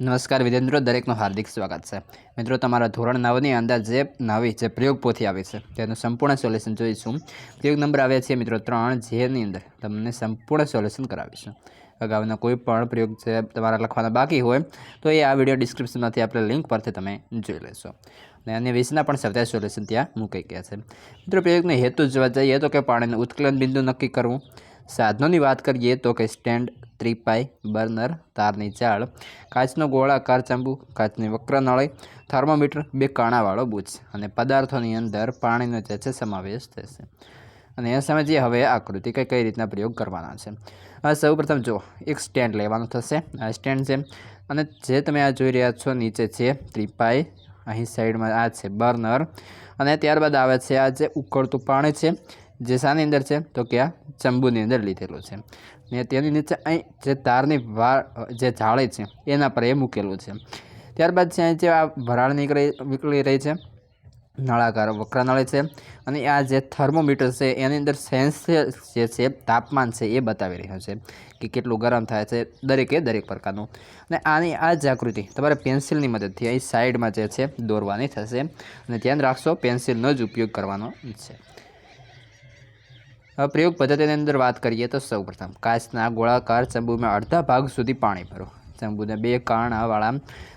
નમસ્કાર વિદેન્દ્રો દરેકનું હાર્દિક સ્વાગત છે. મિત્રો, તમારા ધોરણ નવની અંદર જે નવી જે પ્રયોગ પોથી આવી છે, તેનું સંપૂર્ણ સોલ્યુશન જોઈશું. પ્રયોગ નંબર આવ્યા છે, મિત્રો, ત્રણ. જેની અંદર તમને સંપૂર્ણ સોલ્યુશન કરાવીશું. અગાઉના કોઈ પણ પ્રયોગ જે તમારા લખવાના બાકી હોય, તો એ આ વીડિયો ડિસ્ક્રિપ્શનમાંથી આપણે લિંક પરથી તમે જોઈ લેશો. અને અન્ય વિશેના પણ સૌથી સોલ્યુશન ત્યાં મૂકાઈ ગયા છે. મિત્રો, પ્રયોગનો હેતુ જોવા જઈએ તો કે પાણીનું ઉત્કલન બિંદુ નક્કી કરવું. સાધનોની વાત કરીએ તો કે સ્ટેન્ડ, ત્રિપાઈ, બર્નર, તારની જાળ કાચનો ગોળાકાર ચાંબુ કાચની વક્ર નળી થર્મોમીટર, બે કાણાવાળો બુચ અને પદાર્થોની અંદર પાણીનો જે છે સમાવેશ થશે. અને એ સમજીએ હવે આકૃતિ કે કઈ રીતના પ્રયોગ કરવાના છે. હવે સૌપ્રથમ જો એક સ્ટેન્ડ લેવાનું થશે. આ સ્ટેન્ડ છે અને જે તમે આ જોઈ રહ્યા છો નીચે છે ત્રિપાઈ, અહીં સાઈડમાં આ છે બર્નર અને ત્યારબાદ આવે છે આ જે ઉકળતું પાણી છે જે શાની અંદર છે, તો કે આ ચંબુની અંદર લીધેલું છે. ને તેની નીચે અહીં જે તારની વાળ, જે જાળે છે, એના પર એ મૂકેલું છે. ત્યારબાદ છે અહીં જે આ વરાળ નીકળી નીકળી રહી છે, નળાકાર, વક્રનળી છે, અને આ જે થર્મોમીટર છે, એની અંદર સેન્સ જે છે, તાપમાન છે, એ બતાવી રહ્યું છે કે કેટલું ગરમ થાય છે, દરેકે દરેક પ્રકારનું. અને આની આ જાગૃતિ તમારે પેન્સિલની મદદથી અહીં સાઈડમાં જે છે, દોરવાની થશે. અને ધ્યાન રાખશો, પેન્સિલનો જ ઉપયોગ કરવાનો છે. હવે પ્રયોગ પદ્ધતિની અંદર વાત કરીએ તો સૌપ્રથમ કાચના ગોળાકાર ચંબુમાં અડધા ભાગ સુધી પાણી ભરો. ચંબુને બે કાણાવાળા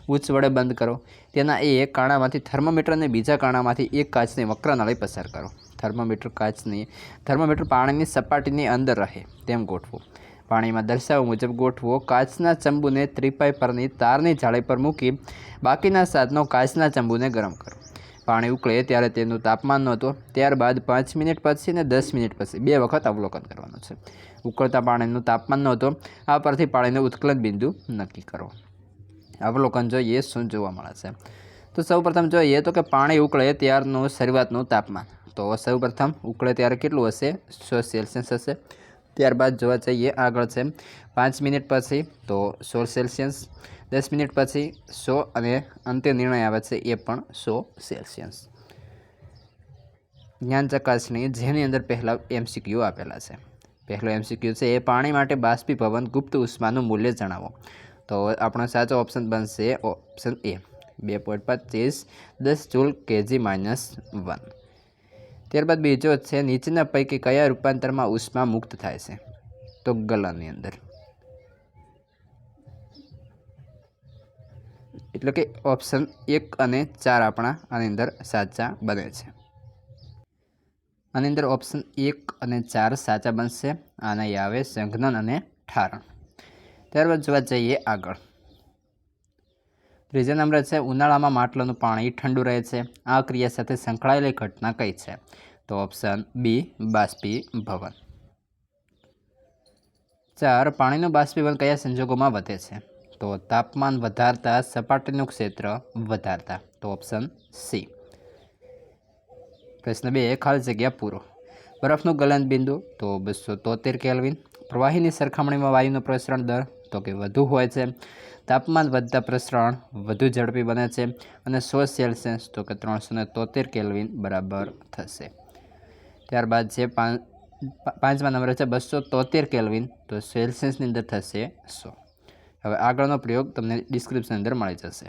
ઉચ્ચ વડે બંધ કરો. તેના એક કાણામાંથી થર્મોમીટર અને બીજા કાણામાંથી એક કાચની વક્ર નળી પસાર કરો. થર્મોમીટર કાચની, થર્મોમીટર પાણીની સપાટીની અંદર રહે તેમ ગોઠવો. પાણીમાં દર્શાવવા મુજબ ગોઠવો કાચના ચંબુને ત્રિપાઈ પરની તારની જાળી પર મૂકી બાકીના સાધનો કાચના ચંબુને ગરમ કરો. પાણી ઉકળે ત્યારે તેનું તાપમાન નહોતું ત્યારબાદ પાંચ મિનિટ પછી અને દસ મિનિટ પછી બે વખત અવલોકન કરવાનું છે. ઉકળતા પાણીનું તાપમાન નહોતો આ પરથી પાણીનું ઉત્કલન બિંદુ નક્કી કરો. અવલોકન જોઈએ શું જોવા મળે છે. તો સૌપ્રથમ જોઈએ તો કે પાણી ઉકળે ત્યારનું શરૂઆતનું તાપમાન. તો સૌપ્રથમ ઉકળે ત્યારે કેટલું હશે? સો સેલ્સિયસ હશે. ત્યારબાદ જોવા જઈએ આગળ છે. પાંચ મિનિટ પછી તો સોળ સેલ્સિયસ, દસ મિનિટ પછી સો અને અંતે નિર્ણય આવે છે એ પણ સો સેલ્સિયસ. જ્ઞાન ચકાસણી જેની અંદર પહેલાં એમસીક્યુ આપેલા છે. પહેલો એમસીક્યુ છે એ પાણી માટે બાષ્પીભવન ગુપ્ત ઉષ્માનું મૂલ્ય જણાવો. તો આપણો સાચો ઓપ્શન બનશે ઓપ્શન એ બે પોઈન્ટ પચીસ દસ જૂલ કેજી માઇનસ વન ત્યારબાદ બીજો છે, નીચેના પૈકી કયા રૂપાંતરમાં ઉષ્મા મુક્ત થાય છે? તો ગલાની અંદર. એટલે કે ઓપ્શન એક અને ચાર આપણા આની અંદર સાચા બને છે. આની અંદર ઓપ્શન એક અને ચાર સાચા બનશે. આના આવે સંઘનન અને ઠારણ. ત્યારબાદ જોવા જઈએ આગળ. ત્રીજા નંબર છે, ઉનાળામાં માટલાનું પાણી ઠંડુ રહે છે. આ ક્રિયા સાથે સંકળાયેલી ઘટના કઈ છે? તો ઓપ્શન બી બાષ્પીભવન ચાર, પાણીનું બાષ્પીભવન કયા સંજોગોમાં વધે છે? તો તાપમાન વધારતા, સપાટીનું ક્ષેત્ર વધારતા. તો ઓપ્શન સી પ્રશ્ન બે, ખાલી જગ્યા પૂરો. બરફનું ગલન બિંદુ તો બસો તોતેર કેલ્વિન પ્રવાહીની સરખામણીમાં વાયુનું પ્રસરણ દર, તો કે વધુ હોય છે. તાપમાન વધતા પ્રસરણ વધુ ઝડપી બને છે અને સો સેલ્સિયસ તો કે ત્રણસો તોતેર કેલ્વિન બરાબર થશે. ત્યારબાદ છે પાંચમા નંબર છે બસો તોતેર કેલ્વિન તો સેલ્સિયસની અંદર થશે સો. હવે આગળનો પ્રયોગ તમને ડિસ્ક્રિપ્શન અંદર મળી જશે.